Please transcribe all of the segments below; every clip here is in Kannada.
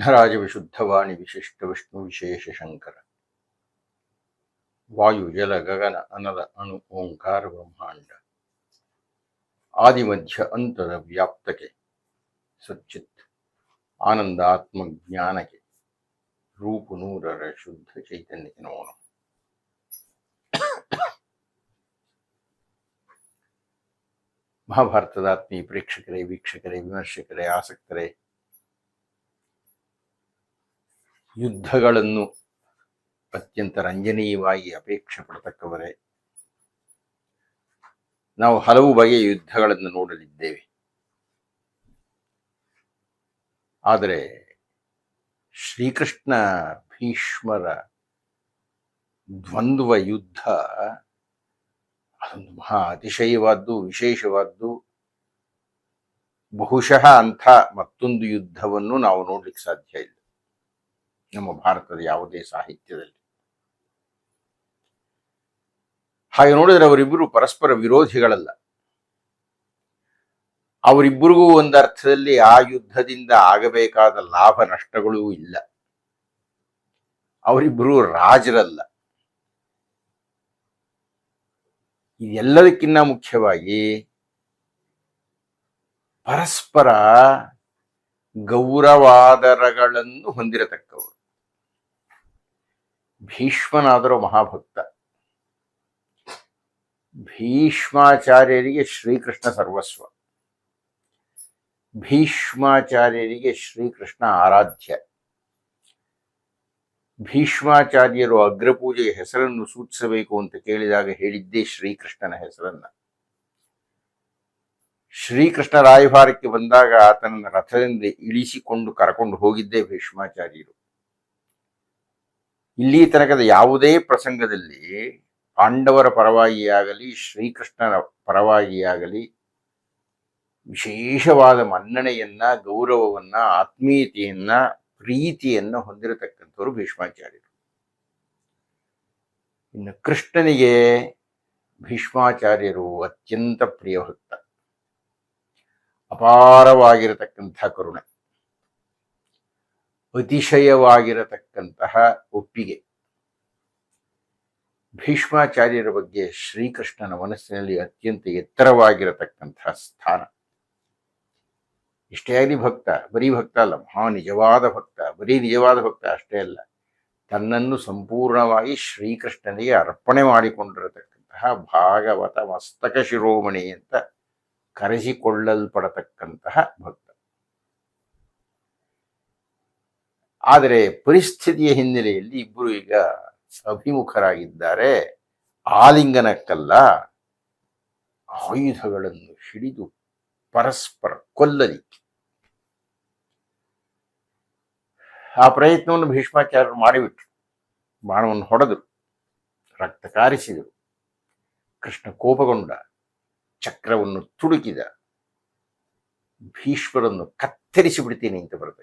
ವಿಘ್ನರಾಜ ವಿಶುದ್ಧವಾಣಿ ವಿಶಿಷ್ಟ ವಿಷ್ಣು ವಿಶೇಷ ಶಂಕರ ವಾಯು ಜಲ ಗಗನ ಅನಲ ಅಣು ಓಂಕಾರ ಬ್ರಹ್ಮಾಂಡ ಆದಿಮಧ್ಯ ಅಂತದ ವ್ಯಾಪ್ತಕ್ಕೆ ಸಚ್ಚಿತ್ ಆನಂದ ಆತ್ಮ ಜ್ಞಾನಕ್ಕೆ ರೂಪು ನೂರರ ಶುದ್ಧ ಚೈತನ್ಯಕ್ಕೆ ನೋಣ ಮಹಾಭಾರತದ ಆತ್ಮೀಯ ಪ್ರೇಕ್ಷಕರೇ ವೀಕ್ಷಕರೇ ವಿಮರ್ಶಕರೇ ಆಸಕ್ತರೇ ಯುದ್ಧಗಳನ್ನು ಅತ್ಯಂತ ರಂಜನೀಯವಾಗಿ ಅಪೇಕ್ಷೆ ಪಡತಕ್ಕವರೇ ನಾವು ಹಲವು ಬಗೆಯ ಯುದ್ಧಗಳನ್ನು ನೋಡಲಿದ್ದೇವೆ. ಆದರೆ ಶ್ರೀಕೃಷ್ಣ ಭೀಷ್ಮರ ದ್ವಂದ್ವ ಯುದ್ಧ ಅದೊಂದು ಮಹಾ ಅತಿಶಯವಾದ್ದು, ವಿಶೇಷವಾದ್ದು. ಬಹುಶಃ ಅಂಥ ಮತ್ತೊಂದು ಯುದ್ಧವನ್ನು ನಾವು ನೋಡ್ಲಿಕ್ಕೆ ಸಾಧ್ಯ ಇಲ್ಲ. ನಮ್ಮ ಭಾರತದ ಯಾವುದೇ ಸಾಹಿತ್ಯದಲ್ಲಿ. ಹಾಗೆ ನೋಡಿದ್ರೆ ಅವರಿಬ್ಬರು ಪರಸ್ಪರ ವಿರೋಧಿಗಳಲ್ಲ. ಅವರಿಬ್ಬರಿಗೂ ಒಂದು ಅರ್ಥದಲ್ಲಿ ಆ ಯುದ್ಧದಿಂದ ಆಗಬೇಕಾದ ಲಾಭ ನಷ್ಟಗಳೂ ಇಲ್ಲ. ಅವರಿಬ್ಬರು ರಾಜರಲ್ಲ. ಇದೆಲ್ಲದಕ್ಕಿಂತ ಮುಖ್ಯವಾಗಿ ಪರಸ್ಪರ ಗೌರವಾದರಗಳನ್ನು ಹೊಂದಿರತಕ್ಕವರು. ಭೀಷ್ಮನಾದರೂ ಮಹಾಭಕ್ತ. ಭೀಷ್ಮಾಚಾರ್ಯರಿಗೆ ಶ್ರೀಕೃಷ್ಣ ಸರ್ವಸ್ವ. ಭೀಷ್ಮಾಚಾರ್ಯರಿಗೆ ಶ್ರೀಕೃಷ್ಣ ಆರಾಧ್ಯ. ಭೀಷ್ಮಾಚಾರ್ಯರು ಅಗ್ರಪೂಜೆಯ ಹೆಸರನ್ನು ಸೂಚಿಸಬೇಕು ಅಂತ ಕೇಳಿದಾಗ ಹೇಳಿದ್ದೇ ಶ್ರೀಕೃಷ್ಣನ ಹೆಸರನ್ನ. ಶ್ರೀಕೃಷ್ಣ ರಾಯಭಾರಕ್ಕೆ ಬಂದಾಗ ಆತನನ್ನು ರಥದಿಂದ ಇಳಿಸಿಕೊಂಡು ಕರಕೊಂಡು ಹೋಗಿದ್ದೇ ಭೀಷ್ಮಾಚಾರ್ಯರು. ಇಲ್ಲಿ ತನಕದ ಯಾವುದೇ ಪ್ರಸಂಗದಲ್ಲಿ ಪಾಂಡವರ ಪರವಾಗಿಯಾಗಲಿ ಶ್ರೀಕೃಷ್ಣನ ಪರವಾಗಿಯಾಗಲಿ, ವಿಶೇಷವಾದ ಮನ್ನಣೆಯನ್ನ, ಗೌರವವನ್ನ, ಆತ್ಮೀಯತೆಯನ್ನ, ಪ್ರೀತಿಯನ್ನ ಹೊಂದಿರತಕ್ಕಂಥವ್ರು ಭೀಷ್ಮಾಚಾರ್ಯರು. ಇನ್ನು ಕೃಷ್ಣನಿಗೆ ಭೀಷ್ಮಾಚಾರ್ಯರು ಅತ್ಯಂತ ಪ್ರಿಯ ಹೊತ್ತ ಅಪಾರವಾಗಿರತಕ್ಕಂಥ ಕರುಣೆ. ಅತಿಶಯವಾಗಿರತಕ್ಕಂತಹ ಒಪ್ಪಿಗೆ. ಭೀಷ್ಮಾಚಾರ್ಯರ ಬಗ್ಗೆ ಶ್ರೀಕೃಷ್ಣನ ಮನಸ್ಸಿನಲ್ಲಿ ಅತ್ಯಂತ ಎತ್ತರವಾಗಿರತಕ್ಕಂತಹ ಸ್ಥಾನ. ಇಷ್ಟೇ ಆಗಲಿ ಭಕ್ತ, ಬರೀ ಭಕ್ತ ಅಲ್ಲ, ಮಹಾ ನಿಜವಾದ ಭಕ್ತ, ಬರೀ ನಿಜವಾದ ಭಕ್ತ ಅಷ್ಟೇ ಅಲ್ಲ, ತನ್ನನ್ನು ಸಂಪೂರ್ಣವಾಗಿ ಶ್ರೀಕೃಷ್ಣನಿಗೆ ಅರ್ಪಣೆ ಮಾಡಿಕೊಂಡಿರತಕ್ಕಂತಹ ಭಾಗವತ ಮಸ್ತಕ ಶಿರೋಮಣಿ ಅಂತ ಕರೆಸಿಕೊಳ್ಳಲ್ಪಡತಕ್ಕಂತಹ ಭಕ್ತ. ಆದರೆ ಪರಿಸ್ಥಿತಿಯ ಹಿನ್ನೆಲೆಯಲ್ಲಿ ಇಬ್ಬರು ಈಗ ಅಭಿಮುಖರಾಗಿದ್ದಾರೆ. ಆಲಿಂಗನಕ್ಕಲ್ಲ, ಆಯುಧಗಳನ್ನು ಹಿಡಿದು ಪರಸ್ಪರ ಕೊಲ್ಲಲಿಕ್ಕೆ. ಆ ಪ್ರಯತ್ನವನ್ನು ಭೀಷ್ಮಾಚಾರ್ಯರು ಮಾಡಿಬಿಟ್ರು. ಬಾಣವನ್ನು ಹೊಡೆದರು, ರಕ್ತ ಕಾರಿಸಿದರು. ಕೃಷ್ಣ ಕೋಪಗೊಂಡ, ಚಕ್ರವನ್ನು ತುಡುಕಿದ, ಭೀಷ್ಮರನ್ನು ಕತ್ತರಿಸಿ ಬಿಡ್ತೀನಿ ಅಂತ ಬರ್ತಾ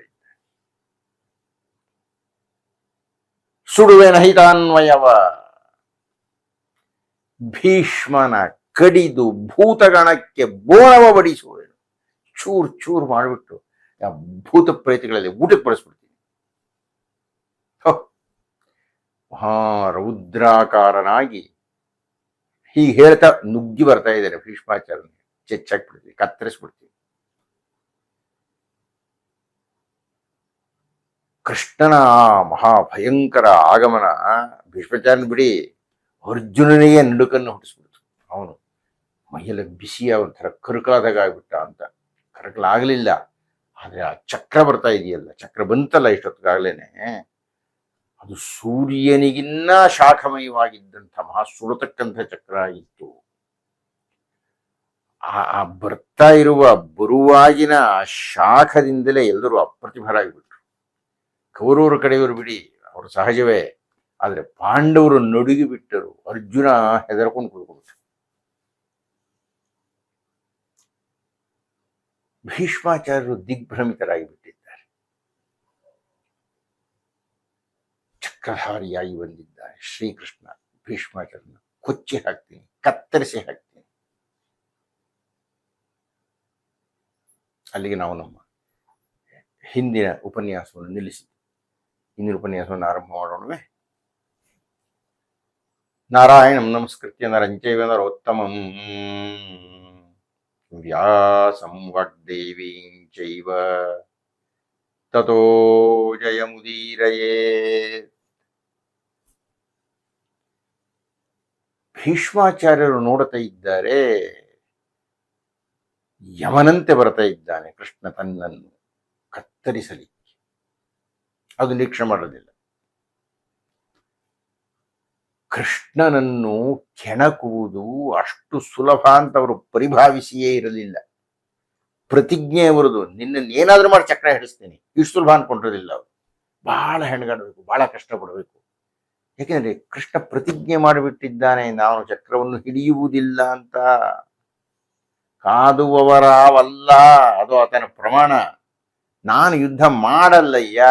ಸುಡುವೆ ನಹಿತಾನ್ವಯವ ಭೀಷ್ಮನ ಕಡಿದು ಭೂತಗಣಕ್ಕೆ ಬೋಣವ ಬಡಿಸುವೆನು. ಚೂರ್ ಚೂರ್ ಮಾಡಿಬಿಟ್ಟು ಆ ಭೂತ ಪ್ರೇತಿಗಳಲ್ಲಿ ಊಟಕ್ಕೆ ಬಡಿಸ್ಬಿಡ್ತೀನಿ. ರೌದ್ರಾಕಾರನಾಗಿ ಹೀಗೆ ಹೇಳ್ತಾ ನುಗ್ಗಿ ಬರ್ತಾ ಇದ್ದಾರೆ ಭೀಷ್ಮಾಚಾರ್ಯ ಚೆಚ್ಚಾಕ್ಬಿಡ್ತೀವಿ ಕತ್ತರಿಸ್ಬಿಡ್ತೀವಿ ಕೃಷ್ಣನ ಆ ಮಹಾ ಭಯಂಕರ ಆಗಮನ ಭೀಷ್ಮಚಾರ್ಯ ಬಿಡಿ ಅರ್ಜುನನಿಗೆ ನಡುಕನ್ನು ಹುಟ್ಟಿಸ್ಬಿಡ್ತು. ಅವನು ಮೈಯೆಲ್ಲ ಬಿಸಿ ಒಂಥರ ಕರುಕಲಾದಾಗ ಆಗ್ಬಿಟ್ಟ ಅಂತ. ಕರಕಲಾಗಲಿಲ್ಲ. ಆದರೆ ಆ ಚಕ್ರ ಬರ್ತಾ ಇದೆಯಲ್ಲ, ಚಕ್ರ ಬಂತಲ್ಲ ಇಷ್ಟೊತ್ತಿಗಾಗಲೇ ಅದು ಸೂರ್ಯನಿಗಿನ್ನ ಶಾಖಮಯವಾಗಿದ್ದಂಥ ಮಹಾ ಸುಡತಕ್ಕಂಥ ಚಕ್ರ ಇತ್ತು. ಆ ಆ ಬರ್ತಾ ಇರುವ ಬರುವಾಗಿನ ಶಾಖದಿಂದಲೇ ಎಲ್ಲರೂ ಅಪ್ರತಿಭರಾಗಿಬಿಟ್ರು. ಕೌರವರ ಕಡೆಯವರು ಬಿಡಿ, ಅವರು ಸಹಜವೇ. ಆದರೆ ಪಾಂಡವರು ನಡುಗಿ ಬಿಟ್ಟರು, ಅರ್ಜುನ ಹೆದರ್ಕೊಂಡು ಕುಳ್ಕೊಂಡ್ರು ಭೀಷ್ಮಾಚಾರ್ಯರು ದಿಗ್ಭ್ರಮಿತರಾಗಿ ಬಿಟ್ಟಿದ್ದಾರೆ ಚಕ್ರಧಾರಿಯಾಗಿ ಬಂದಿದ್ದಾರೆ ಶ್ರೀಕೃಷ್ಣ. ಭೀಷ್ಮಾಚಾರ್ಯನ ಕೊಚ್ಚಿ ಹಾಕ್ತೀನಿ, ಕತ್ತರಿಸಿ ಹಾಕ್ತೀನಿ. ಅಲ್ಲಿಗೆ ನಾವು ನಮ್ಮ ಹಿಂದಿನ ಉಪನ್ಯಾಸವನ್ನು ನಿಲ್ಲಿಸಿ ಇಂದಿನ ಉಪನ್ಯಾಸವನ್ನು ಆರಂಭ ಮಾಡೋಣವೇ. ನಾರಾಯಣಂ ನಮಸ್ಕೃತ್ಯ ನರಂಚೈವ ನರೋತ್ತಮಂ ವ್ಯಾಸಂ ವಾಗ್ದೇವೀಂ ಚೈವ. ತಥೋ ಜಯಮುದೀರಯೇ. ಭೀಷ್ಮಾಚಾರ್ಯರು ನೋಡುತ್ತಾ ಇದ್ದಾರೆ. ಯಮನಂತೆ ಬರ್ತಾ ಇದ್ದಾನೆ ಕೃಷ್ಣ ತನ್ನನ್ನು ಕತ್ತರಿಸಲಿಕ್ಕೆ. ಅದು ನಿರೀಕ್ಷೆ ಮಾಡೋದಿಲ್ಲ. ಕೃಷ್ಣನನ್ನು ಕೆಣಕುವುದು ಅಷ್ಟು ಸುಲಭ ಅಂತ ಅವರು ಪರಿಭಾವಿಸಿಯೇ ಇರಲಿಲ್ಲ. ಪ್ರತಿಜ್ಞೆ ಅವರದು, ನಿನ್ನನ್ನು ಏನಾದ್ರೂ ಮಾಡಿ ಚಕ್ರ ಹಿಡಿಸ್ತೀನಿ. ಇಷ್ಟು ಸುಲಭ ಅನ್ಕೊಂಡಿರಲಿಲ್ಲ ಅವರು. ಬಹಳ ಹೆಣ್ಗಾಡಬೇಕು ಬಹಳ ಕಷ್ಟಪಡಬೇಕು. ಯಾಕೆಂದ್ರೆ ಕೃಷ್ಣ ಪ್ರತಿಜ್ಞೆ ಮಾಡಿಬಿಟ್ಟಿದ್ದಾನೆ, ನಾನು ಚಕ್ರವನ್ನು ಹಿಡಿಯುವುದಿಲ್ಲ ಅಂತ. ಕಾದುವವರಾವಲ್ಲ, ಅದು ಆತನ ಪ್ರಮಾಣ. ನಾನು ಯುದ್ಧ ಮಾಡಲ್ಲಯ್ಯ.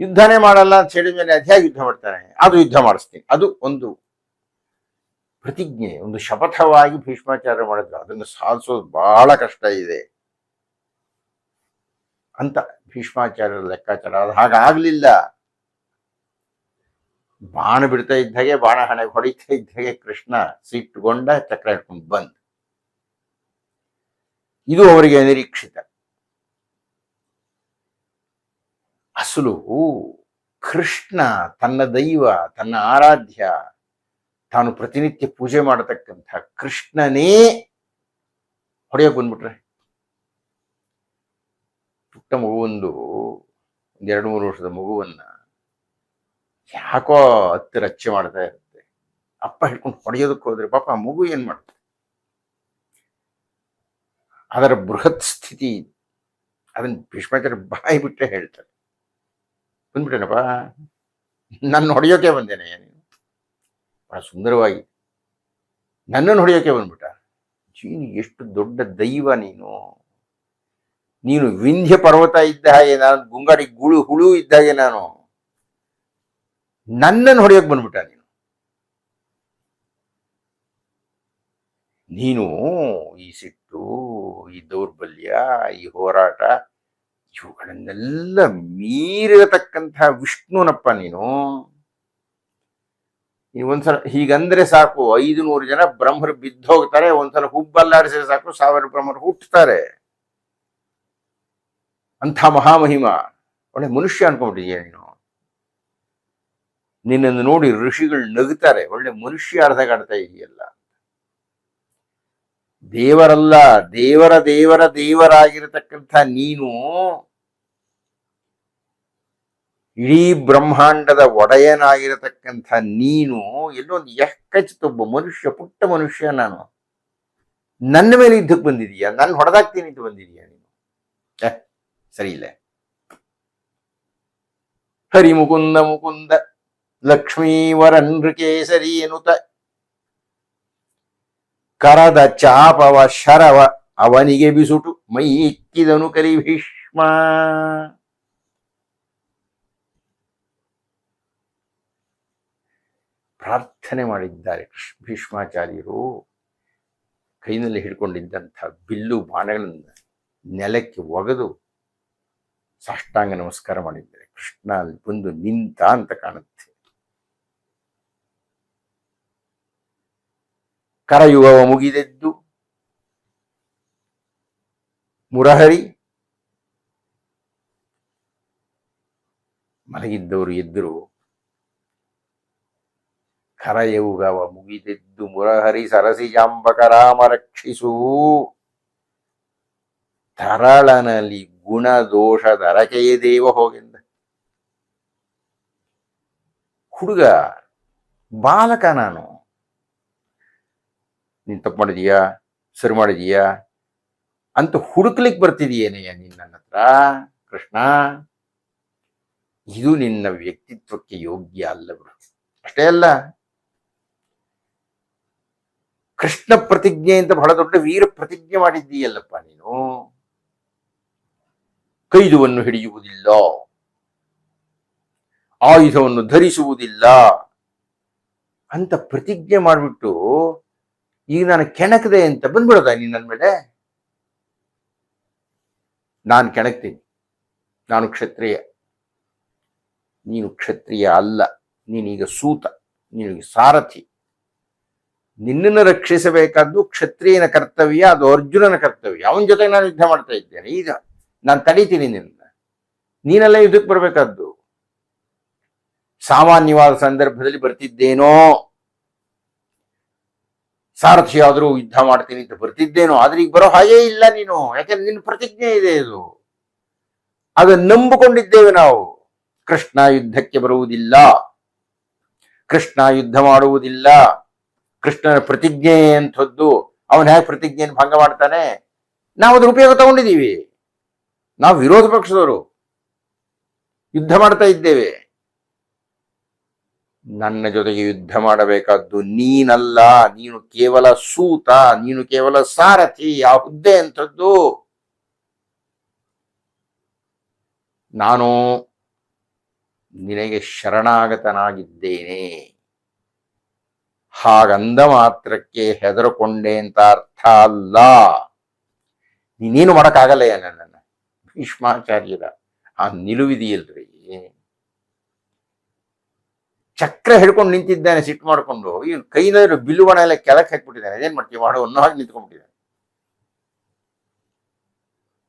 ಯುದ್ಧನೇ ಮಾಡಲ್ಲ ಅಂತ ಹೇಳಿದ ಮೇಲೆ ಅದ್ಯಾಗ ಯುದ್ಧ ಮಾಡ್ತಾನೆ ಅದು ಯುದ್ಧ ಮಾಡಿಸ್ತೀನಿ. ಅದು ಒಂದು ಪ್ರತಿಜ್ಞೆ, ಒಂದು ಶಪಥವಾಗಿ ಭೀಷ್ಮಾಚಾರ್ಯ ಮಾಡಿದ್ರು. ಅದನ್ನು ಸಾಧಿಸೋದು ಬಹಳ ಕಷ್ಟ ಇದೆ ಅಂತ ಭೀಷ್ಮಾಚಾರ್ಯರ ಲೆಕ್ಕಾಚಾರ. ಅದು ಹಾಗಾಗ್ಲಿಲ್ಲ. ಬಾಣ ಬಿಡ್ತಾ ಇದ್ದಾಗೆ, ಬಾಣ ಹಣೆ ಹೊಡಿತಾ ಇದ್ದಾಗೆ ಕೃಷ್ಣ ಸಿಟ್ಟುಗೊಂಡ ಚಕ್ರ ಹಿಡ್ಕೊಂಡು ಬಂದ. ಇದು ಅವರಿಗೆ ನಿರೀಕ್ಷಿತ. ಅಸಲು ಕೃಷ್ಣ ತನ್ನ ದೈವ, ತನ್ನ ಆರಾಧ್ಯ, ತಾನು ಪ್ರತಿನಿತ್ಯ ಪೂಜೆ ಮಾಡತಕ್ಕಂಥ ಕೃಷ್ಣನೇ ಹೊಡೆಯಕ್ಕೆ ಬಂದ್ಬಿಟ್ರೆ ಪುಟ್ಟ ಮಗುವೊಂದು ಎರಡು ಮೂರು ವರ್ಷದ ಮಗುವನ್ನ ಯಾಕೋ ಹತ್ತು ರಚ್ಚೆ ಮಾಡ್ತಾ ಇರುತ್ತೆ. ಅಪ್ಪ ಹಿಡ್ಕೊಂಡು ಹೊಡೆಯೋದಕ್ಕೆ ಹೋದ್ರೆ ಪಾಪ ಮಗು ಏನ್ ಮಾಡುತ್ತೆ ಅದರ ಬೃಹತ್ ಸ್ಥಿತಿ, ಅದನ್ನ ಭೀಷ್ಮಾಚಾರ್ಯ ಬಾಯಿ ಬಿಟ್ಟರೆ ಹೇಳ್ತಾರೆ. ಬಂದ್ಬಿಟ್ಟೇನಪ್ಪ? ನನ್ನ ಹೊಡೆಯೋಕೆ ಬಂದೇನೆ ನೀನು. ಬಹಳ ಸುಂದರವಾಗಿ. ನನ್ನನ್ನು ಹೊಡೆಯೋಕೆ ಬಂದ್ಬಿಟ್ಟ. ಜೀನಿ, ಎಷ್ಟು ದೊಡ್ಡ ದೈವ ನೀನು. ನೀನು ವಿಂಧ್ಯ ಪರ್ವತ ಇದ್ದ ಹಾಗೆ ನಾನು, ಗುಂಗಾಡಿ ಗುಳು, ಹುಳು ಇದ್ದ ಹಾಗೆ ನಾನು. ನನ್ನನ್ನು ಹೊಡೆಯೋಕೆ ಬಂದ್ಬಿಟ್ಟ ನೀನು. ನೀನು ಈ ಸಿಟ್ಟು, ಈ ದೌರ್ಬಲ್ಯ, ಈ ಹೋರಾಟ ಇವುಗಳನ್ನೆಲ್ಲ ಮೀರಿರತಕ್ಕಂತಹ ವಿಷ್ಣುನಪ್ಪ ನೀನು. ನೀನು ಒಂದ್ಸಲ, ಹೀಗಂದ್ರೆ ಸಾಕು ಐದು ನೂರು ಜನ ಬ್ರಹ್ಮರು ಬಿದ್ದೋಗ್ತಾರೆ, ಒಂದ್ಸಲ ಹುಬ್ಬಲ್ಲಾಡಿಸಿದ್ರೆ ಸಾಕು ಸಾವಿರ ಬ್ರಹ್ಮರು ಹುಟ್ಟುತ್ತಾರೆ ಅಂಥ ಮಹಾಮಹಿಮ. ಒಳ್ಳೆ ಮನುಷ್ಯ ಅನ್ಕೊಂಡಿದ್ಯಾ ನೀನು. ನಿನ್ನನ್ನು ನೋಡಿ ಋಷಿಗಳು ನಗುತ್ತಾರೆ, ಒಳ್ಳೆ ಮನುಷ್ಯ ಅರ್ಧಗಾಡ್ತಾ ಇದೆಯಲ್ಲ. ದೇವರಲ್ಲ, ದೇವರ ದೇವರ ದೇವರಾಗಿರತಕ್ಕಂಥ ನೀನು ಇಡೀ ಬ್ರಹ್ಮಾಂಡದ ಒಡೆಯನಾಗಿರತಕ್ಕಂಥ ನೀನು ಎಲ್ಲೊಂದು ಎಕ್ಕಚ್ಚಿತೊಬ್ಬ ಮನುಷ್ಯ, ಪುಟ್ಟ ಮನುಷ್ಯ ನಾನು. ನನ್ನ ಮೇಲೆ ಇದ್ದಕ್ಕೆ ಬಂದಿದೀಯಾ ನನ್ನ ಹೊಡೆದಾಗ್ತೀನಿ ಅಂತ ಬಂದಿದೀಯಾ ನೀನು? ಸರಿ ಇಲ್ಲ. ಹರಿ ಮುಕುಂದ ಮುಕುಂದ ಲಕ್ಷ್ಮೀವರನ್ ನೃಕೇಸರಿ ಎನ್ನುತ್ತ ಕರದ ಚಾಪವ ಶರವ ಅವನಿಗೆ ಬಿಸುಟು ಮೈ ಇಕ್ಕಿದನು ಕಲಿ ಭೀಷ್ಮ. ಪ್ರಾರ್ಥನೆ ಮಾಡಿದ್ದಾರೆ ಭೀಷ್ಮಾಚಾರ್ಯರು. ಕೈನಲ್ಲಿ ಹಿಡ್ಕೊಂಡಿದ್ದಂಥ ಬಿಲ್ಲು ಬಾಣಗಳನ್ನು ನೆಲಕ್ಕೆ ಒಗೆದು ಸಾಷ್ಟಾಂಗ ನಮಸ್ಕಾರ ಮಾಡಿದ್ದಾರೆ. ಕೃಷ್ಣ ಅಲ್ಲಿ ಬಂದು ನಿಂತ ಅಂತ ಕಾಣುತ್ತೆ. ಕರಯುಗವ ಮುಗಿದೆದ್ದು ಮುರಹರಿ ಮಲಗಿದ್ದವರು ಎದ್ದರು ಕರಯುಗವ ಮುಗಿದೆದ್ದು ಮುರಹರಿ ಸರಸಿಜಾಂಬಕ ರಾಮ ರಕ್ಷಿಸು ತರಳನಲ್ಲಿ ಗುಣದೋಷದ ಅರಕೆಯೇ ದೇವ ಹೋಗೆಂದ ಹುಡುಗ ಬಾಲಕ ನಾನು ನೀನ್ ತಪ್ಪು ಮಾಡಿದೀಯಾ, ಸರಿ ಮಾಡಿದೀಯಾ, ಅಂತ ಹುಡುಕ್ಲಿಕ್ಕೆ ಬರ್ತಿದೀಯೇನೆಯ ನಿನ್ನ ಹತ್ರ. ಕೃಷ್ಣ, ಇದು ನಿನ್ನ ವ್ಯಕ್ತಿತ್ವಕ್ಕೆ ಯೋಗ್ಯ ಅಲ್ಲ ಬಿಡು. ಅಷ್ಟೇ ಅಲ್ಲ, ಕೃಷ್ಣ ಪ್ರತಿಜ್ಞೆ ಅಂತ ಬಹಳ ದೊಡ್ಡ ವೀರ ಪ್ರತಿಜ್ಞೆ ಮಾಡಿದ್ದೀಯಲ್ಲಪ್ಪ ನೀನು. ಕೈದುವನ್ನು ಹಿಡಿಯುವುದಿಲ್ಲ. ಆಯುಧವನ್ನು ಧರಿಸುವುದಿಲ್ಲ ಅಂತ ಪ್ರತಿಜ್ಞೆ ಮಾಡಿಬಿಟ್ಟು ಈಗ ನಾನು ಕೆಣಕದೆ ಅಂತ ಬಂದ್ಬಿಡೋದ ನೀನ್ ನನ್ನ ಮೇಲೆ? ನಾನು ಕೆಣಕ್ತೀನಿ. ನಾನು ಕ್ಷತ್ರಿಯ. ನೀನು ಕ್ಷತ್ರಿಯ ಅಲ್ಲ. ನೀನೀಗ ಸೂತ. ನೀನು ಸಾರಥಿ. ನಿನ್ನನ್ನು ರಕ್ಷಿಸಬೇಕಾದ್ದು ಕ್ಷತ್ರಿಯನ ಕರ್ತವ್ಯ, ಅದು ಅರ್ಜುನನ ಕರ್ತವ್ಯ. ಅವನ ಜೊತೆ ನಾನು ಯುದ್ಧ ಮಾಡ್ತಾ ಇದ್ದೇನೆ. ಈಗ ನಾನು ತಡೀತೀನಿ ನಿನ್ನ. ನೀನೆಲ್ಲ ಯುದ್ಧಕ್ಕೆ ಬರಬೇಕಾದ್ದು. ಸಾಮಾನ್ಯವಾದ ಸಂದರ್ಭದಲ್ಲಿ ಬರ್ತಿದ್ದೇನೋ. ಸಾರಥಿ ಆದರೂ ಯುದ್ಧ ಮಾಡ್ತೀನಿ ಅಂತ ಬರ್ತಿದ್ದೇನೋ, ಆದ್ರೆ ಈಗ ಬರೋ ಹಾಗೇ ಇಲ್ಲ ನೀನು. ಯಾಕಂದ್ರೆ ನಿನ್ನ ಪ್ರತಿಜ್ಞೆ ಇದೆ ಇದು ಅದನ್ನ ನಂಬಿಕೊಂಡಿದ್ದೇವೆ ನಾವು. ಕೃಷ್ಣ ಯುದ್ಧಕ್ಕೆ ಬರುವುದಿಲ್ಲ. ಕೃಷ್ಣ ಯುದ್ಧ ಮಾಡುವುದಿಲ್ಲ. ಕೃಷ್ಣನ ಪ್ರತಿಜ್ಞೆ ಅಂಥದ್ದು, ಅವನ ಹೇಗೆ ಪ್ರತಿಜ್ಞೆಯನ್ನು ಭಂಗ ಮಾಡ್ತಾನೆ? ನಾವು ಅದ್ರ ಉಪಯೋಗ ತಗೊಂಡಿದ್ದೀವಿ. ನಾವು ವಿರೋಧ ಪಕ್ಷದವರು. ಯುದ್ಧ ಮಾಡ್ತಾ ಇದ್ದೇವೆ. ನನ್ನ ಜೊತೆಗೆ ಯುದ್ಧ ಮಾಡಬೇಕಾದ್ದು ನೀನಲ್ಲ, ನೀನು ಕೇವಲ ಸೂತ, ನೀನು ಕೇವಲ ಸಾರಥಿ ಆ ಹುದ್ದೆ ಅಂಥದ್ದು. ನಾನು ನಿನಗೆ ಶರಣಾಗತನಾಗಿದ್ದೇನೆ. ಹಾಗಂದ ಮಾತ್ರಕ್ಕೆ ಹೆದರುಕೊಂಡೆ ಅಂತ ಅರ್ಥ ಅಲ್ಲ. ನೀನೇನು ಮಾಡಕ್ಕಾಗಲ್ಲ ನನ್ನನ್ನು. ಭೀಷ್ಮಾಚಾರ್ಯರ ಆ ನಿಲುವಿದೆಯಲ್ರಿ. ಚಕ್ರ ಹಿಡ್ಕೊಂಡು ನಿಂತಿದ್ದಾನೆ ಸಿಟ್ಟು ಮಾಡ್ಕೊಂಡು. ಈ ಕೈನಲ್ಲಿ ಬಿಲ್ಲುವಣ ಎಲ್ಲ ಕೆಳಕ್ಕೆ ಹಾಕ್ಬಿಟ್ಟಿದ್ದಾನೆ. ಅದೇನ್ ಮಾಡ್ತೀವಿ ಮಾಡೋ ಅನ್ನೋ ಹಾಗೆ ನಿಂತ್ಕೊಂಡ್ಬಿಟ್ಟಿದ್ದಾನೆ.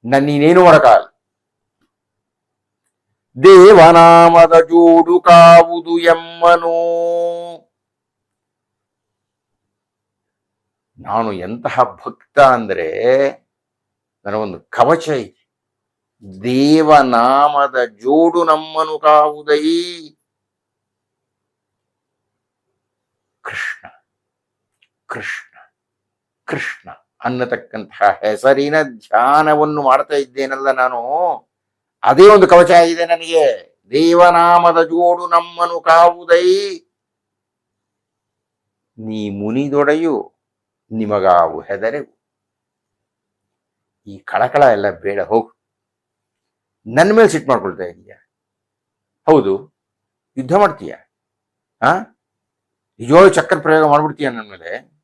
ನನ್ನ ನೀನೇನು ಮಾಡಕ್ಕಾಗಲ್ಲ. ದೇವನಾಮದ ಜೋಡು ಕಾವುದು ಎಮ್ಮನೋ. ನಾನು ಎಂತಹ ಭಕ್ತ ಅಂದ್ರೆ ನನಗೊಂದು ಕವಚ ಇದೆ. ದೇವನಾಮದ ಜೋಡು ನಮ್ಮನು ಕಾವುದೈ. ಕೃಷ್ಣ. ಕೃಷ್ಣ. ಕೃಷ್ಣ ಅನ್ನತಕ್ಕಂತಹ ಹೆಸರಿನ ಧ್ಯಾನವನ್ನು ಮಾಡ್ತಾ ಇದ್ದೇನಲ್ಲ ನಾನು. ಅದೇ ಒಂದು ಕವಚ ಆಗಿದೆ ನನಗೆ. ದೇವನಾಮದ ಜೋಡು ನಮ್ಮನು ಕಾವುದೈ. ನೀ ಮುನಿದೊಡೆಯು ನಿಮಗಾವು ಹೆದರೆವು. ಈ ಕಳಕಳ ಎಲ್ಲ ಬೇಡ, ಹೋಗು. ನನ್ನ ಮೇಲೆ ಸಿಟ್ಟು ಮಾಡ್ಕೊಳ್ತಾ ಇದೀಯ? ಹೌದು. ಯುದ್ಧ ಮಾಡ್ತೀಯ? ಆ? ನಿಜವಾಗ್ಲೂ ಚಕ್ರ ಪ್ರಯೋಗ ಮಾಡ್ಬಿಡ್ತೀಯ ನನ್ನ ಮೇಲೆ?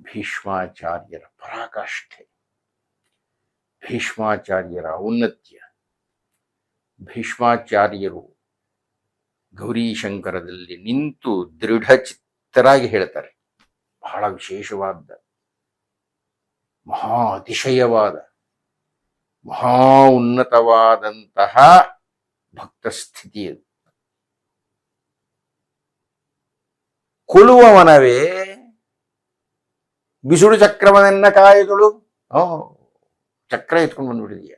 ಭೀಷ್ಮಾಚಾರ್ಯರ ಪರಾಕಾಷ್ಠೆ. ಭೀಷ್ಮಾಚಾರ್ಯರ ಔನ್ನತ್ಯ. ಭೀಷ್ಮಾಚಾರ್ಯರು ಗೌರೀಶಂಕರದಲ್ಲಿ ನಿಂತು ದೃಢಚಿತ್ತರಾಗಿ ಹೇಳ್ತಾರೆ. ಬಹಳ ವಿಶೇಷವಾದ ಮಹಾ ಅತಿಶಯವಾದ ಮಹಾ ಉನ್ನತವಾದಂತಹ ಭಕ್ತ ಸ್ಥಿತಿ ಅದು. ಕೊಲುವವನವೇ ಬಿಸುಡು ಚಕ್ರವನೆನ್ನ ಕಾಯಗಳು ಓ, ಚಕ್ರ ಎತ್ಕೊಂಡು ಬಂದ್ಬಿಟ್ಟಿದೀಯ.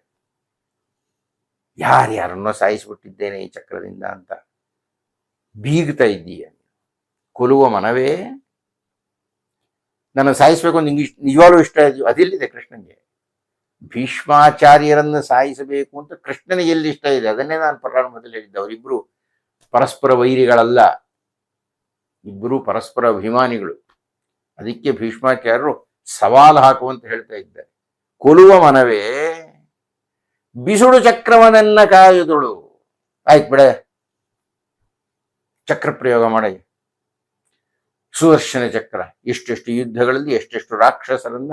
ಯಾರ್ಯಾರನ್ನೋ ಸಾಯಿಸಿಬಿಟ್ಟಿದ್ದೇನೆ ಈ ಚಕ್ರದಿಂದ ಅಂತ ಬೀಗ್ತಾ ಇದ್ದೀಯ. ಕೊಲುವ ಮನವೇ? ನನ್ನ ಸಾಯಿಸ್ಬೇಕು ಅಂತ ನಿಂಗೆ ನಿಜವಾಗ್ಲೂ ಇಷ್ಟ ಇದೆಯೋ ಅದಿಲ್ಲಿದೆ ಕೃಷ್ಣನಿಗೆ. ಭೀಷ್ಮಾಚಾರ್ಯರನ್ನು ಸಾಯಿಸಬೇಕು ಅಂತ ಕೃಷ್ಣನಿಗೆ ಎಲ್ಲಿ ಇಷ್ಟ ಇದೆ? ಅದನ್ನೇ ನಾನು ಪ್ರಾರಂಭದಲ್ಲಿ ಹೇಳಿದ್ದೆ. ಅವರಿಬ್ರು ಪರಸ್ಪರ ವೈರಿಗಳಲ್ಲ. ಇಬ್ಬರು ಪರಸ್ಪರ ಅಭಿಮಾನಿಗಳು. ಅದಕ್ಕೆ ಭೀಷ್ಮಾಚಾರ್ಯರು ಸವಾಲು ಹಾಕುವಂತ ಹೇಳ್ತಾ ಇದ್ದಾರೆ. ಕೊಲುವ ಮನವೇ, ಬಿಸುಡು ಚಕ್ರವನನ್ನ ಕಾಯುದುಳು. ಆಯ್ತು ಬಿಡ, ಚಕ್ರ ಪ್ರಯೋಗ ಮಾಡಿ. ಸುದರ್ಶನ ಚಕ್ರ, ಎಷ್ಟೆಷ್ಟು ಯುದ್ಧಗಳಲ್ಲಿ ಎಷ್ಟೆಷ್ಟು ರಾಕ್ಷಸರನ್ನ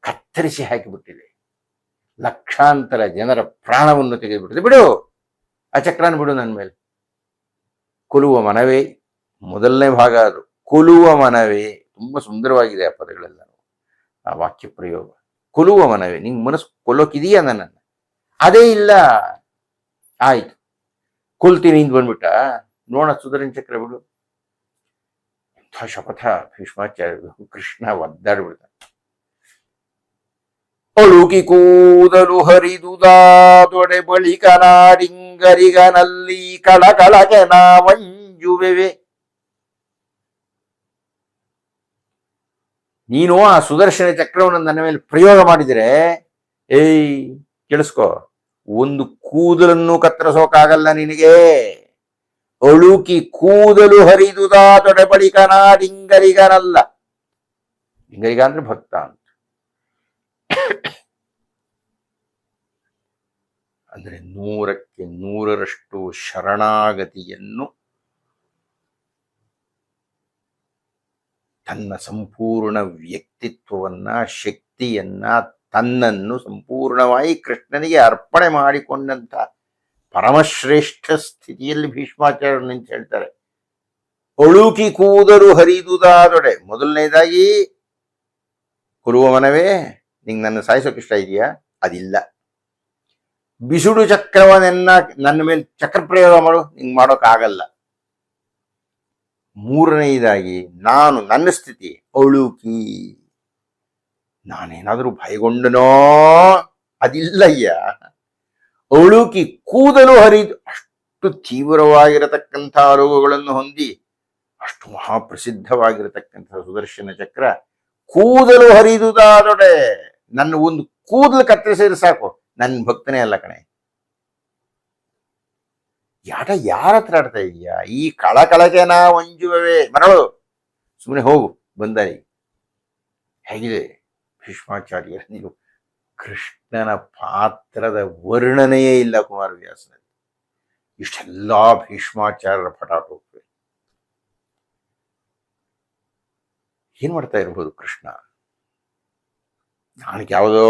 ಕತ್ತರಿಸಿ ಹಾಕಿಬಿಟ್ಟಿದೆ. ಲಕ್ಷಾಂತರ ಜನರ ಪ್ರಾಣವನ್ನು ತೆಗೆದುಬಿಟ್ಟಿದೆ. ಬಿಡು, ಆ ಚಕ್ರನ ಬಿಡು ನನ್ನ ಮೇಲೆ. ಕೊಲುವ ಮನವೇ ಮೊದಲನೇ ಭಾಗ ಅದು. ಕೊಲುವ ಮನವೇ. ತುಂಬಾ ಸುಂದರವಾಗಿದೆ ಆ ಪದಗಳೆಲ್ಲ. ಆ ವಾಕ್ಯ ಪ್ರಯೋಗ. ಕೊಲುವ ಮನವೇ. ನಿಂಗೆ ಮನಸ್ಸು ಕೊಲ್ಲೋಕಿದೆಯಾ ನನ್ನನ್ನು? ಅದೇ ಇಲ್ಲ. ಆಯ್ತು. ಕೊಲ್ತೀನಿ ಇಂದು ಬಂದ್ಬಿಟ್ಟ. ನೋಡ ಸುಧರನ್ ಚಕ್ರ ಬಿಡು. ಎಂಥ ಶಪಥ. ಭೀಷ್ಮಾಚಾರ್ಯ ಕೃಷ್ಣ ಒದ್ದಾಡ್ಬಿಡ್ತ ಅಳುಕಿ ಕೂದಲು ಹರಿದುದಾದೊಡೆ ಬಳಿಕ ನಾರಿಂಗರಿಗನಲ್ಲಿ ಕಳಕಳಗೆ ನಾವಂಜುವೆವೆ. ನೀನು ಆ ಸುದರ್ಶನ ಚಕ್ರವನ್ನು ನನ್ನ ಮೇಲೆ ಪ್ರಯೋಗ ಮಾಡಿದರೆ, ಏಯ್, ಕೇಳಿಸ್ಕೋ. ಒಂದು ಕೂದಲನ್ನು ಕತ್ತರಿಸೋಕಾಗಲ್ಲ ನಿನಗೆ. ಅಳುಕಿ ಕೂದಲು ಹರಿದುದಾ ತೊಡೆ ಬಳಿಕ ನಾಡಿಂಗರಿಗನಲ್ಲ ಡಿಂಗರಿಗ ಅಂದ್ರೆ ಭಕ್ತ ಅಂತ. ಅಂದ್ರೆ ನೂರಕ್ಕೆ ನೂರರಷ್ಟು ಶರಣಾಗತಿಯನ್ನು ತನ್ನ ಸಂಪೂರ್ಣ ವ್ಯಕ್ತಿತ್ವವನ್ನ, ಶಕ್ತಿಯನ್ನ, ತನ್ನನ್ನು ಸಂಪೂರ್ಣವಾಗಿ ಕೃಷ್ಣನಿಗೆ ಅರ್ಪಣೆ ಮಾಡಿಕೊಂಡಂತ ಪರಮಶ್ರೇಷ್ಠ ಸ್ಥಿತಿಯಲ್ಲಿ ಭೀಷ್ಮಾಚಾರ್ಯರು ನಿಂತು ಹೇಳ್ತಾರೆ. ಒಳುಕಿ ಕೂದರು ಹರಿದುದಾದೊಡೆ, ಮೊದಲನೇದಾಗಿ ಕುರುವ ಮನವೇ, ನಿಂಗೆ ನನ್ನ ಸಾಯಿಸೋಕೆ ಇಷ್ಟ ಇದೆಯಾ? ಅದಿಲ್ಲ. ಬಿಸುಡು ಚಕ್ರವನ್ನೆನ್ನ ನನ್ನ ಮೇಲೆ ಚಕ್ರ ಪ್ರಯೋಗ ಮಾಡು, ನಿಂಗೆ ಮಾಡೋಕ್ಕಾಗಲ್ಲ ಮೂರನೆಯದಾಗಿ ನಾನು ನನ್ನ ಸ್ಥಿತಿ ಅಳುಕಿ. ನಾನೇನಾದರೂ ಭಯಗೊಂಡನೋ? ಅದಿಲ್ಲಯ್ಯ. ಅಳುಕಿ ಕೂದಲು ಹರಿದು ಅಷ್ಟು ತೀವ್ರವಾಗಿರತಕ್ಕಂಥ ರೋಗಗಳನ್ನು ಹೊಂದಿ ಅಷ್ಟು ಮಹಾಪ್ರಸಿದ್ಧವಾಗಿರತಕ್ಕಂಥ ಸುದರ್ಶನ ಚಕ್ರ ಕೂದಲು ಹರಿದುದಾದೊಡೆ. ನನ್ನ ಒಂದು ಕೂದಲು ಕತ್ತರಿಸಿದ್ರೆ ಸಾಕು. ನನ್ನ ಭಕ್ತನೇ ಅಲ್ಲ ಕಣೆ. ಯಾಟ ಯಾರ ಹತ್ರ ಆಡ್ತಾ ಇದೀಯಾ ಈ ಕಳಕಳಗೆ ನಾ ಒಂಜುವವೇ ಮರಳು ಸುಮ್ಮನೆ ಹೋಗು ಬಂದಾಯಿ ಹೇಗಿದೆ ಭೀಷ್ಮಾಚಾರ್ಯರ, ನೀವು ಕೃಷ್ಣನ ಪಾತ್ರದ ವರ್ಣನೆಯೇ ಇಲ್ಲ ಕುಮಾರವ್ಯಾಸನಲ್ಲಿ ಇಷ್ಟೆಲ್ಲ ಭೀಷ್ಮಾಚಾರ್ಯರ ಪಟಾಟೋಕ್ವೆ ಏನ್ ಮಾಡ್ತಾ ಇರ್ಬೋದು ಕೃಷ್ಣ? ನನಗೆ ಯಾವುದೋ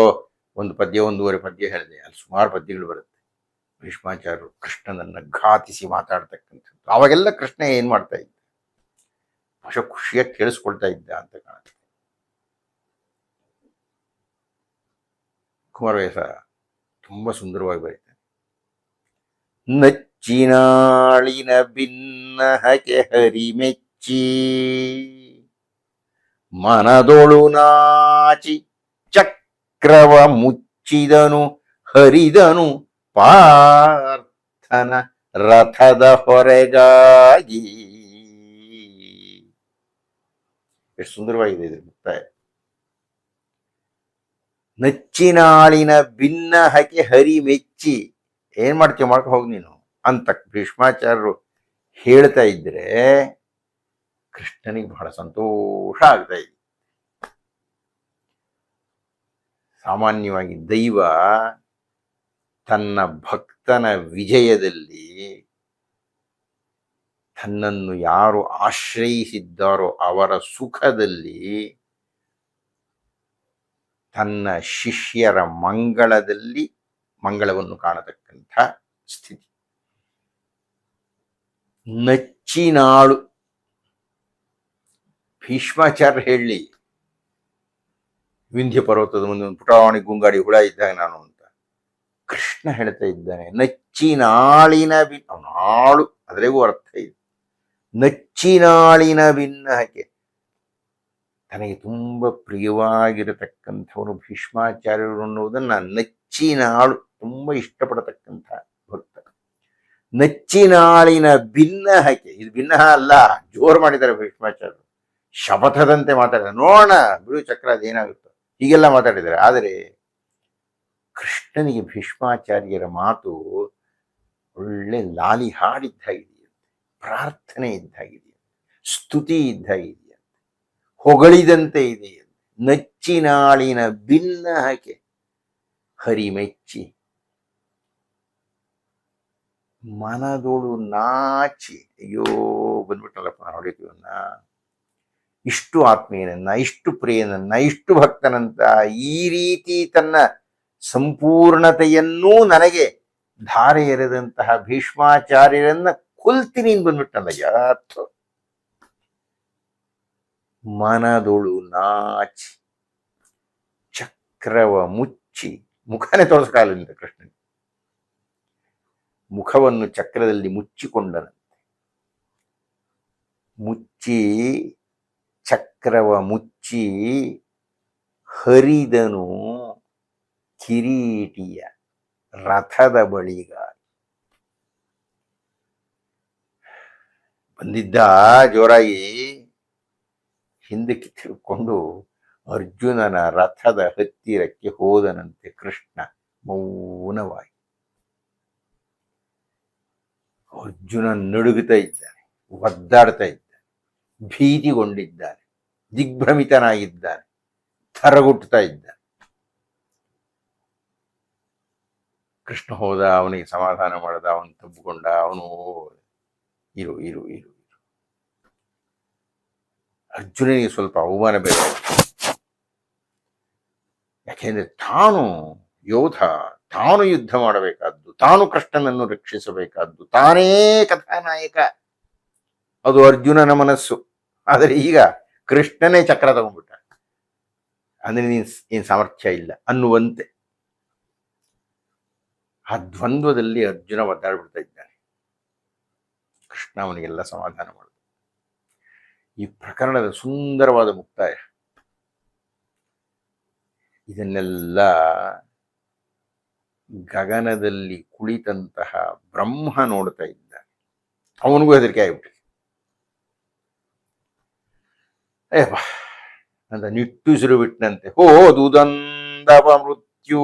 ಒಂದು ಪದ್ಯ, ಒಂದೂವರೆ ಪದ್ಯ ಹೇಳಿದೆ. ಅಲ್ಲಿ ಸುಮಾರು ಪದ್ಯಗಳು ಬರುತ್ತೆ. ಭೀಷ್ಮಾಚಾರ್ಯರು ಕೃಷ್ಣನನ್ನು ಘಾತಿಸಿ ಮಾತಾಡ್ತಕ್ಕಂಥದ್ದು. ಅವಾಗೆಲ್ಲ ಕೃಷ್ಣ ಏನ್ ಮಾಡ್ತಾ ಇದ್ದ? ಬಹುಶಃ ಖುಷಿಯಾಗಿ ಕೇಳಿಸ್ಕೊಳ್ತಾ ಇದ್ದ ಅಂತ ಕಾಣುತ್ತೆ. ಕುಮಾರವ್ಯಾಸ ತುಂಬ ಸುಂದರವಾಗಿ ಬರೀತಾನೆ. ನಚ್ಚಿನಾಳಿನ ಭಿನ್ನಹಕೆ ಹರಿಮೆಚ್ಚಿ ಮನದೊಳು ನಾಚಿ ಚಕ್ರವ ಮುಚ್ಚಿದನು ಹರಿದನು ಪಾರ್ಥನ ರಥದ ಹೊರೆಗಾಗಿ. ಎಷ್ಟು ಸುಂದರವಾಗಿದೆ ಇದ್ರ ಮುಕ್ತಾಯ ನಚ್ಚಿನಾಳಿನ ಭಿನ್ನ ಹಕೆ ಹರಿ ಮೆಚ್ಚಿ. ಏನ್ ಮಾಡ್ತೀಯ ಮಾಡ್ಕೊ ಹೋಗಿ ನೀನು. ಅಂತ ಭೀಷ್ಮಾಚಾರ್ಯರು ಹೇಳ್ತಾ ಇದ್ರೆ ಕೃಷ್ಣನಿಗೆ ಬಹಳ ಸಂತೋಷ ಆಗ್ತಾ ಇದೆ. ಸಾಮಾನ್ಯವಾಗಿ ದೈವ ತನ್ನ ಭಕ್ತನ ವಿಜಯದಲ್ಲಿ ತನ್ನನ್ನು ಯಾರು ಆಶ್ರಯಿಸಿದ್ದಾರೋ ಅವರ ಸುಖದಲ್ಲಿ ತನ್ನ ಶಿಷ್ಯರ ಮಂಗಳದಲ್ಲಿ ಮಂಗಳವನ್ನು ಕಾಣತಕ್ಕಂಥ ಸ್ಥಿತಿ. ನಚ್ಚಿನಾಳು. ಭೀಷ್ಮಾಚಾರ್ಯ ಹೇಳಿ ವಿಂಧ್ಯ ಪರ್ವತದ ಮುಂದೆ ಒಂದು ಪುಟಾವಣಿ ಗುಂಗಾಡಿ ಹುಳ ಇದ್ದಾಗ ನಾನು ಕೃಷ್ಣ ಹೇಳ್ತಾ ಇದ್ದಾನೆ ನಚ್ಚಿನಾಳಿನ ಬಿ ನಾಳು, ಅದರಿಗೂ ಅರ್ಥ ಇದೆ. ನಚ್ಚಿನಾಳಿನ ಭಿನ್ನಹಕ್ಕೆ ತನಗೆ ತುಂಬ ಪ್ರಿಯವಾಗಿರತಕ್ಕಂಥವನು ಭೀಷ್ಮಾಚಾರ್ಯರು ಅನ್ನುವುದನ್ನ ನಚ್ಚಿನಾಳು ತುಂಬ ಇಷ್ಟಪಡತಕ್ಕಂಥ ಭಕ್ತ. ನಚ್ಚಿನಾಳಿನ ಭಿನ್ನಹಕ್ಕೆ ಇದು ಭಿನ್ನಹ ಅಲ್ಲ, ಜೋರು ಮಾಡಿದ್ದಾರೆ ಭೀಷ್ಮಾಚಾರ್ಯರು. ಶಪಥದಂತೆ ಮಾತಾಡಿದ್ದಾರೆ. ನೋಡೋಣ, ಬಿಡು ಚಕ್ರ ಅದೇನಾಗುತ್ತೋ ಹೀಗೆಲ್ಲ ಮಾತಾಡಿದ್ದಾರೆ. ಆದರೆ ಕೃಷ್ಣನಿಗೆ ಭೀಷ್ಮಾಚಾರ್ಯರ ಮಾತು ಒಳ್ಳೆ ಲಾಲಿ ಹಾಡಿದ್ದಾಗಿದೆಯಂತೆ ಪ್ರಾರ್ಥನೆ ಇದ್ದಾಗಿದೆಯಂತೆ ಸ್ತುತಿ ಇದ್ದಾಗಿದೆಯಂತೆ ಹೊಗಳಿದಂತೆ ಇದೆಯಂತೆ ನಚ್ಚಿನಾಳಿನ ಭಿನ್ನ ಹಾಕೆ ಹರಿಮೆಚ್ಚಿ ಮನದೋಳು ನಾಚಿ, ಅಯ್ಯೋ ಬಂದ್ಬಿಟ್ಟಲ್ಲಪ್ಪ ಹೊಡಿತೀವನ್ನ. ಇಷ್ಟು ಆತ್ಮೀಯನನ್ನ, ಇಷ್ಟು ಪ್ರಿಯನನ್ನ, ಇಷ್ಟು ಭಕ್ತನಂತ ಈ ರೀತಿ ತನ್ನ ಸಂಪೂರ್ಣತೆಯನ್ನೂ ನನಗೆ ಧಾರೆ ಎರೆದಂತಹ ಭೀಷ್ಮಾಚಾರ್ಯರನ್ನ ಕೊಲ್ತೀನಿ ಬಂದ್ಬಿಟ್ಟಲ್ಲ ಯಾಥೋ ಮನದೊಳು ನಾಚಿ, ಚಕ್ರವ ಮುಚ್ಚಿ, ಮುಖನೇ ತೋರಿಸಕಾಲಿಂದ ಕೃಷ್ಣನ್ ಮುಖವನ್ನು ಚಕ್ರದಲ್ಲಿ ಮುಚ್ಚಿಕೊಂಡನಂತೆ. ಮುಚ್ಚಿ, ಚಕ್ರವ ಮುಚ್ಚಿ ಹರಿದನು. ಕಿರೀಟಿಯ ರಥದ ಬಳಿಗ ಬಂದಿದ್ದ ಜೋರಾಗಿ ಹಿಂದಕ್ಕೆ ತಿರುಕೊಂಡು ಅರ್ಜುನನ ರಥದ ಹತ್ತಿರಕ್ಕೆ ಹೋದನಂತೆ ಕೃಷ್ಣ ಮೌನವಾಗಿ. ಅರ್ಜುನ ನಡುಗುತ್ತಾ ಇದ್ದಾನೆ, ಒದ್ದಾಡ್ತಾ ಇದ್ದಾನೆ, ಭೀತಿಗೊಂಡಿದ್ದಾನೆ, ದಿಗ್ಭ್ರಮಿತನಾಗಿದ್ದಾನೆ ಥರಗುಟ್ಟುತ್ತಾ ಇದ್ದಾನೆ. ಕೃಷ್ಣ ಹೋದ, ಅವನಿಗೆ ಸಮಾಧಾನ ಮಾಡದ, ಅವನು ತಬ್ಬಿಕೊಂಡ, ಅವನು ಇರು ಇರು ಇರು ಅರ್ಜುನನಿಗೆ ಸ್ವಲ್ಪ ಅವಮಾನ ಬೇರೆ. ಯಾಕೆಂದ್ರೆ ತಾನು ಯೋಧ, ತಾನು ಯುದ್ಧ ಮಾಡಬೇಕಾದ್ದು, ತಾನು ಕೃಷ್ಣನನ್ನು ರಕ್ಷಿಸಬೇಕಾದ್ದು, ತಾನೇ ಕಥಾನಾಯಕ. ಅದು ಅರ್ಜುನನ ಮನಸ್ಸು. ಆದರೆ ಈಗ ಕೃಷ್ಣನೇ ಚಕ್ರ ತಗೊಂಡ್ಬಿಟ್ಟ. ಅಂದ್ರೆ ನೀನ್ ಏನ್ ಸಾಮರ್ಥ್ಯ ಇಲ್ಲ ಅನ್ನುವಂತೆ. ಆ ದ್ವಂದ್ವದಲ್ಲಿ ಅರ್ಜುನ ಒದ್ದಾಡ್ಬಿಡ್ತಾ ಇದ್ದಾನೆ. ಕೃಷ್ಣ ಅವನಿಗೆಲ್ಲ ಸಮಾಧಾನ ಮಾಡಿದ ಈ ಪ್ರಕರಣದ ಸುಂದರವಾದ ಮುಕ್ತಾಯ. ಇದನ್ನೆಲ್ಲ ಗಗನದಲ್ಲಿ ಕುಳಿತಂತಹ ಬ್ರಹ್ಮ ನೋಡ್ತಾ ಇದ್ದಾನೆ. ಅವನಿಗೂ ಹೆದರಿಕೆ ಆಗಿಬಿಟ್ಟಿದೆ. ಏಪ್ಪ ಅಂತ ನಿಟ್ಟುಸಿರು ಬಿಟ್ಟನಂತೆ ಹೋದುದಂದವ ಮೃತ್ಯು.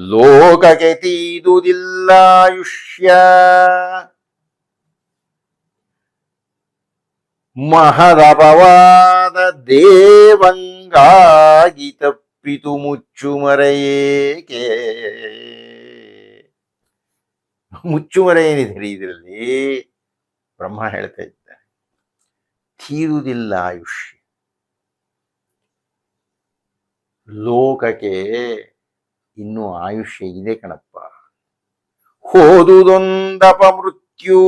ಲೋಕಕ್ಕೆ ತೀದುದಿಲ್ಲ ಆಯುಷ್ಯ ಮಹದಪವಾದ ದೇವಂಗಾಗಿ ತಪ್ಪಿತು ಮುಚ್ಚುಮರೆಯೇಕೆ? ಮುಚ್ಚುಮರೆ ಏನಿದೆ ಇದರಲ್ಲಿ? ಬ್ರಹ್ಮ ಹೇಳ್ತಾ ಇದ್ದಾರೆ. ತೀರುವುದಿಲ್ಲ ಆಯುಷ್ಯ ಲೋಕಕ್ಕೆ ಇನ್ನೂ ಆಯುಷ್ಯ ಇದೆ ಕಣಪ್ಪ. ಹೋದುದೊಂದಪ ಮೃತ್ಯು.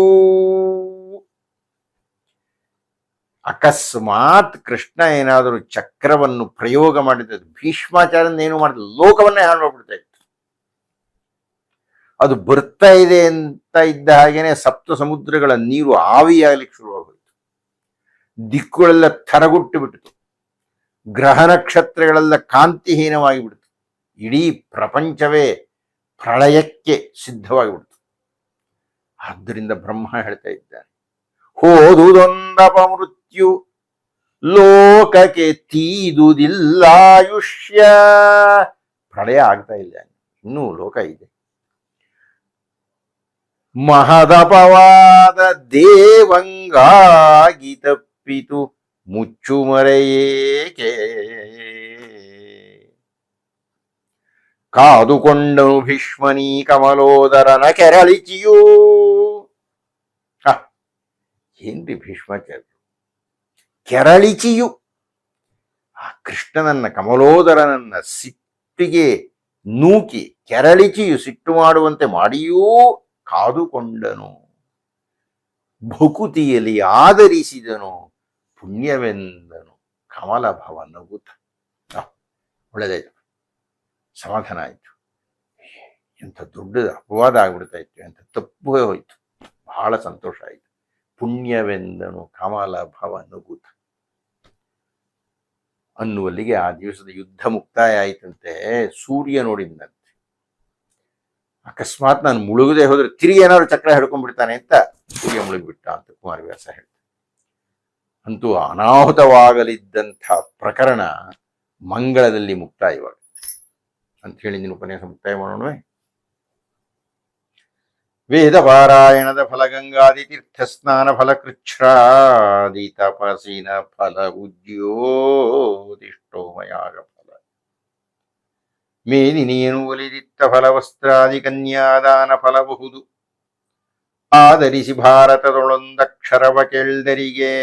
ಅಕಸ್ಮಾತ್ ಕೃಷ್ಣ ಏನಾದರೂ ಚಕ್ರವನ್ನು ಪ್ರಯೋಗ ಮಾಡಿದ ಭೀಷ್ಮಾಚಾರ್ಯನ ಏನು ಮಾಡಿದ ಲೋಕವನ್ನೇ ಹಾಳು ಮಾಡ್ಬಿಡ್ತಾ ಇತ್ತು. ಅದು ಬರ್ತಾ ಇದೆ ಅಂತ ಇದ್ದ ಹಾಗೇನೆ ಸಪ್ತ ಸಮುದ್ರಗಳ ನೀರು ಆವಿಯಾಗಲಿಕ್ಕೆ ಶುರುವಾಗೋಯ್ತು. ದಿಕ್ಕುಗಳೆಲ್ಲ ಥರಗುಟ್ಟು ಬಿಟ್ಟಿತು ಗ್ರಹ ನಕ್ಷತ್ರಗಳೆಲ್ಲ ಕಾಂತಿಹೀನವಾಗಿ ಬಿಡ್ತು ಇಡೀ ಪ್ರಪಂಚವೇ ಪ್ರಳಯಕ್ಕೆ ಸಿದ್ಧವಾಗಿ ಬಿಡ್ತು ಆದ್ದರಿಂದ ಬ್ರಹ್ಮ ಹೇಳ್ತಾ ಇದ್ದಾನೆ ಹೋದುದೊಂದಪ ಮೃತ್ಯು ಲೋಕಕ್ಕೆ ತೀದುದಿಲ್ಲ, ಆಯುಷ್ಯ. ಪ್ರಳಯ ಆಗ್ತಾ ಇಲ್ಲ, ಇನ್ನೂ ಲೋಕ ಇದೆ. ಮಹದಪವಾದ ದೇವಂಗಾಗಿ ತಪ್ಪಿತು ಮುಚ್ಚುಮರೆಯೇಕೆ ಕಾದುಕೊಂಡನು ಭೀಷ್ಮನಿ ಕಮಲೋದರನ ಕೆರಳಿಚಿಯೂ ಏನ್ರಿ ಭೀಷ್ಮಾಚಾರ್ಯರು ಕೆರಳಿಚಿಯು ಆ ಕೃಷ್ಣನನ್ನ ಕಮಲೋದರನನ್ನ ಸಿಟ್ಟಿಗೆ ನೂಕಿ ಕೆರಳಿಚಿಯು ಸಿಟ್ಟು ಮಾಡುವಂತೆ ಮಾಡಿಯೂ ಕಾದುಕೊಂಡನು. ಭುಕುತಿಯಲ್ಲಿ ಆದರಿಸಿದನು ಪುಣ್ಯವೆಂದನು ಕಮಲ ಭವ ನಗುತ್ತ ಒಳ್ಳೆದಾಯ್ತು. ಸಮಾಧಾನ ಆಯಿತು. ಎಂಥ ದೊಡ್ಡ ಅಪವಾದ ಆಗ್ಬಿಡ್ತಾ ಇತ್ತು, ಎಂಥ ತಪ್ಪು ಹೋಯ್ತು. ಬಹಳ ಸಂತೋಷ ಆಯ್ತು. ಪುಣ್ಯವೆಂದನು ಕಮಲ ಭವ ನಗುತ ಅನ್ನುವಲ್ಲಿಗೆ ಆ ದಿವಸದ ಯುದ್ಧ ಮುಕ್ತಾಯ ಆಯಿತಂತೆ. ಸೂರ್ಯ ನೋಡಿದಂತೆ ಅಕಸ್ಮಾತ್ ನಾನು ಮುಳುಗದೆ ಹೋದ್ರೆ ತಿರುಗಿ ಏನಾದ್ರು ಚಕ್ರ ಹಿಡ್ಕೊಂಡ್ಬಿಡ್ತಾನೆ ಅಂತ ಸೂರ್ಯ ಮುಳುಗಿಬಿಟ್ಟ ಅಂತ ಕುಮಾರವ್ಯಾಸ ಹೇಳ್ತಾರೆ ಅಂತೂ ಅನಾಹುತವಾಗಲಿದ್ದಂಥ ಪ್ರಕರಣ ಮಂಗಳದಲ್ಲಿ ಮುಕ್ತಾಯವಾಗುತ್ತೆ ಅಂತ ಹೇಳಿ ನೀನು ಉಪನ್ಯಾಸ ಮುಕ್ತಾಯ ಮಾಡೋಣವೇ? ವೇದ ಪಾರಾಯಣದ ಫಲ ಗಂಗಾದಿ ತೀರ್ಥ ಸ್ನಾನ ಫಲ ಕೃಚ್ಛಾದಿ ತಪಸಿನ ಫಲ. ಉದ್ಯೋದಿಷ್ಟೋಮಯಾಗ ಫಲ ಮೇದಿನಿಯನು ಒಲಿದಿತ್ತ ಫಲ ವಸ್ತ್ರಾದಿ ಕನ್ಯಾದಾನ ಫಲಬಹುದು. ಆದರಿಸಿ ಭಾರತದೊಳೊಂದಕ್ಷರವ ಕೇಳ್ದರಿಗೆ.